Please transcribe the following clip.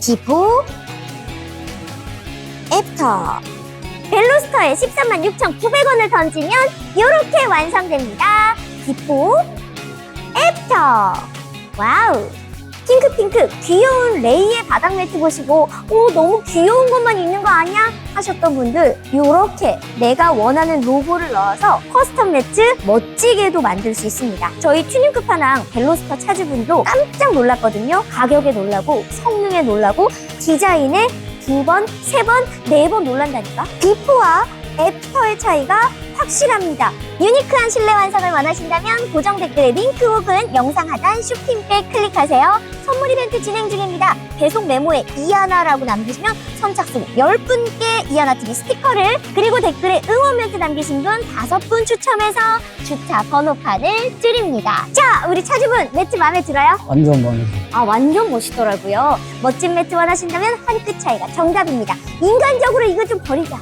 기포 애프터. 벨로스터에 13만 6,900원을 던지면 이렇게 완성됩니다. 기포 애프터. 와우 핑크핑크 귀여운 레이의 바닥 매트 보시고 오 너무 귀여운 것만 있는 거 아니야? 하셨던 분들 이렇게 내가 원하는 로고를 넣어서 커스텀 매트 멋지게도 만들 수 있습니다. 저희 튜닝 끝판왕 벨로스터 차주분도 깜짝 놀랐거든요. 가격에 놀라고 성능에 놀라고 디자인에 두 번, 세 번, 네 번 놀란다니까. 비포와 애프터의 차이가 확실합니다. 유니크한 실내 완성을 원하신다면 고정 댓글에 링크 혹은 영상 하단 쇼핑백 클릭하세요. 선물 이벤트 진행 중입니다. 배송 메모에 이하나라고 남기시면 선착순 10분께 이하나TV 스티커를 그리고 댓글에 응원 멘트 남기신 분 5분 추첨해서 주차 번호판을 드립니다. 자, 우리 차주분 매트 마음에 들어요? 완전 마음에 들어요. 아, 완전 멋있더라고요. 멋진 매트 원하신다면 한 끗 차이가 정답입니다. 인간적으로 이거 좀 버리자.